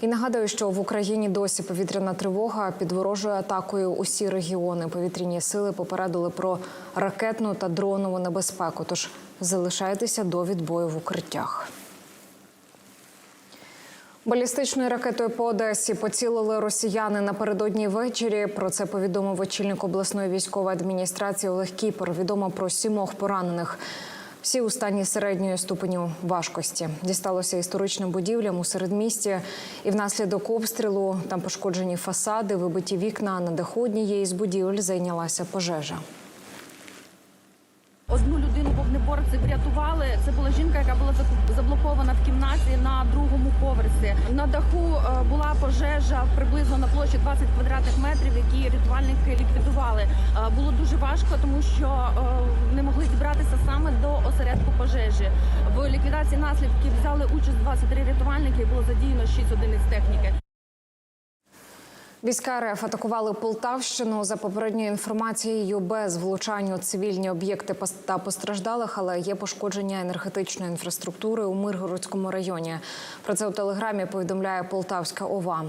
І нагадую, що в Україні досі повітряна тривога під ворожою атакою усі регіони. Повітряні сили попередили про ракетну та дронову небезпеку. Тож залишайтеся до відбою в укриттях. Балістичною ракетою по Одесі поцілили росіяни напередодні ввечері. Про це повідомив очільник обласної військової адміністрації Олег Кіпер. Відомо про сімох поранених. Всі у стані середньої ступеню важкості дісталося історичним будівлям у середмісті, і внаслідок обстрілу там пошкоджені фасади, вибиті вікна. На даху однієї з будівель зайнялася пожежа. Вогнеборці врятували. Це була жінка, яка була заблокована в кімнаті на другому поверсі. На даху е, була пожежа приблизно на площі 20 квадратних метрів, які рятувальники ліквідували. Е, Було дуже важко, тому що е, не могли дібратися саме до осередку пожежі. В ліквідації наслідків взяли участь 23 рятувальники. і Було задіяно 6 одиниць техніки. Війська РФ атакували Полтавщину за попередньою інформацією без влучань у цивільні об'єкти та постраждалих, але є пошкодження енергетичної інфраструктури у Миргородському районі. Про це у телеграмі повідомляє Полтавська ОВА.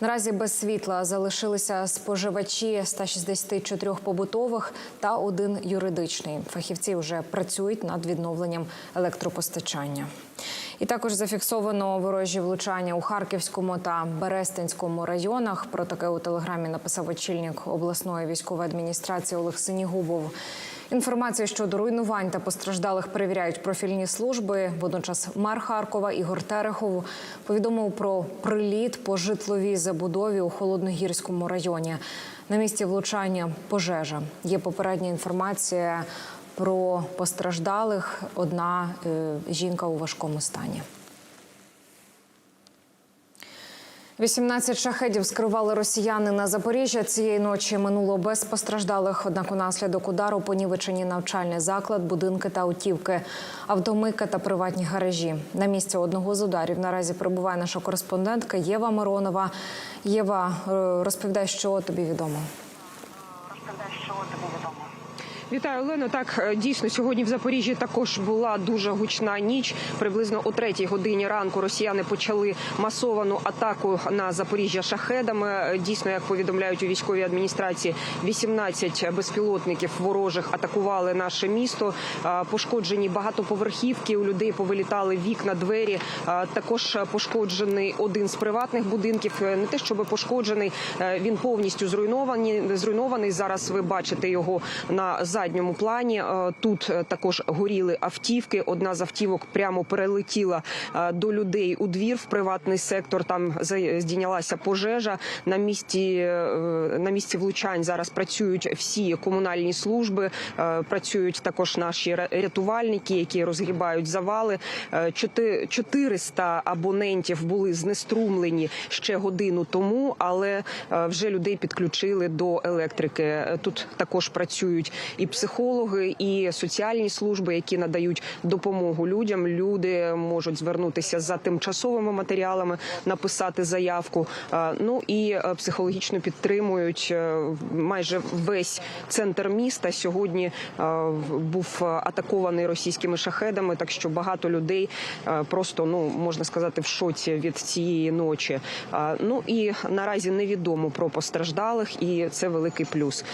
Наразі без світла залишилися споживачі 164 побутових та один юридичний. Фахівці вже працюють над відновленням електропостачання. І також зафіксовано ворожі влучання у Харківському та Берестинському районах. Про таке у телеграмі написав очільник обласної військової адміністрації Олег Синігубов. Інформацію щодо руйнувань та постраждалих перевіряють профільні служби. Водночас мер Харкова Ігор Терехов повідомив про приліт по житловій забудові у холодногірському районі. На місці влучання пожежа. Є попередня інформація про постраждалих. Одна е, жінка у важкому стані. 18 шахедів скерували росіяни на Запоріжжя. Цієї ночі минуло без постраждалих. Однак унаслідок удару понівечені навчальний заклад, будинки та автівки, автомийка та приватні гаражі. На місці одного з ударів наразі перебуває наша кореспондентка Єва Миронова. Єва, е, розповідай, що тобі відомо. Вітаю, Олено. Так е, дійсно сьогодні в Запоріжжі також була дуже гучна ніч. Приблизно о третій годині ранку росіяни почали масовану атаку на Запоріжжя шахедами. Е, Дійсно, як повідомляють у військовій адміністрації, 18 безпілотників ворожих атакували наше місто. Е, Пошкоджені багатоповерхівки. У людей повилітали вікна, двері. Також пошкоджений один з приватних будинків. Не те, щоб пошкоджений, він повністю зруйнований. Зруйнований зараз. Ви бачите його на задньому плані. Е, Тут е, також горіли автівки. Одна з автівок прямо перелетіла е, до людей у двір в приватний сектор. Там здійнялася пожежа. На місці на місці влучань зараз працюють всі комунальні служби. Працюють також наші рятувальники, які розгрібають завали. Е, 400 абонентів були знеструмлені ще годину тому, але вже людей підключили до електрики. Тут також працюють і психологи, і соціальні служби, які надають допомогу людям. Люди можуть звернутися за тимчасовими матеріалами, написати заявку. Е, Ну і е, психологічно підтримують е, майже весь центр міста. Сьогодні був атакований російськими шахедами, так що багато людей просто ну можна сказати в шоці від цієї ночі. Ну і наразі невідомо про постраждалих, і це великий плюс.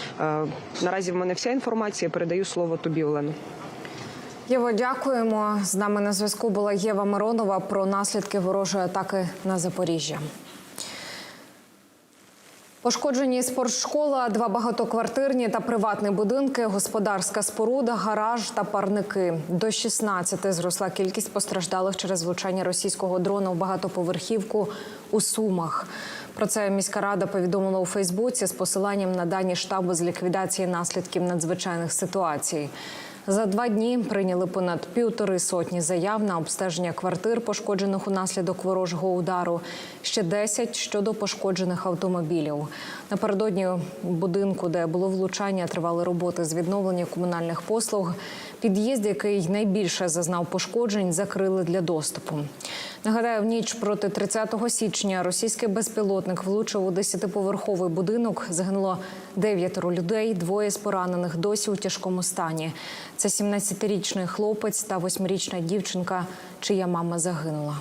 Наразі в мене вся інформація. Передаю слово тобі, Олено. Єво, дякуємо. З нами на зв'язку була Єва Миронова про наслідки ворожої атаки на Запоріжжя. Пошкоджені спортшкола, два багатоквартирні та приватні будинки, господарська споруда, гараж та парники. До 16 зросла кількість постраждалих через влучання російського дрона в багатоповерхівку у Сумах. Про це міська рада повідомила у Фейсбуці з посиланням на дані штабу з ліквідації наслідків надзвичайних ситуацій. За два дні прийняли понад півтори сотні заяв на обстеження квартир, пошкоджених унаслідок ворожого удару. Ще 10 щодо пошкоджених автомобілів. Напередодні будинку, де було влучання, тривали роботи з відновлення комунальних послуг. Під'їзд, який найбільше зазнав пошкоджень, закрили для доступу. Нагадаю, в ніч проти 30 січня російський безпілотник влучив у 10-поверховий будинок. Загинуло дев'ятеро людей, двоє з поранених досі у тяжкому стані. Це 17-річний хлопець та 8-річна дівчинка, чия мама загинула.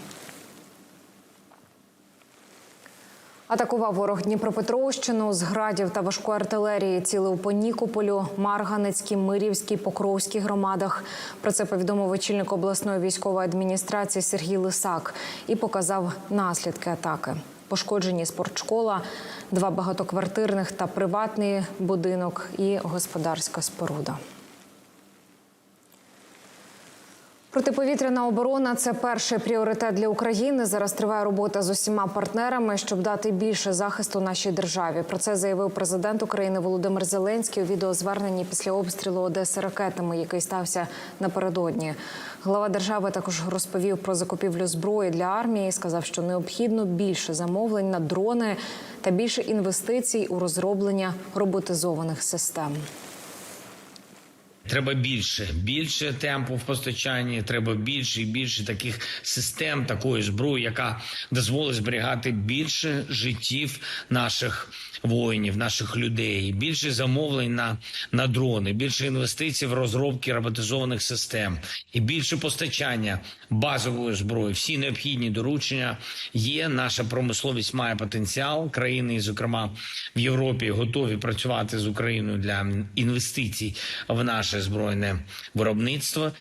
Атакував ворог Дніпропетровщину з градів та важкої артилерії. Цілив по Нікополю, Марганецькій, Мирівській, Покровській громадах. Про це повідомив очільник обласної військової адміністрації Сергій Лисак і показав наслідки атаки. Пошкоджені спортшкола, два багатоквартирних та приватний будинок і господарська споруда. Протиповітряна оборона це перший пріоритет для України. Зараз триває робота з усіма партнерами, щоб дати більше захисту нашій державі. Про це заявив президент України Володимир Зеленський у відеозверненні після обстрілу Одеси ракетами, який стався напередодні. Глава держави також розповів про закупівлю зброї для армії. Сказав, що необхідно більше замовлень на дрони та більше інвестицій у розроблення роботизованих систем. Треба більше, більше темпу в постачанні. Треба більше і більше таких систем, такої зброї, яка дозволить зберігати більше життів наших воїнів, наших людей, більше замовлень на, на дрони, більше інвестицій в розробки роботизованих систем і більше постачання базової зброї. Всі необхідні доручення є. Наша промисловість має потенціал. Країни, зокрема в Європі, готові працювати з Україною для інвестицій в наше збройне виробництво.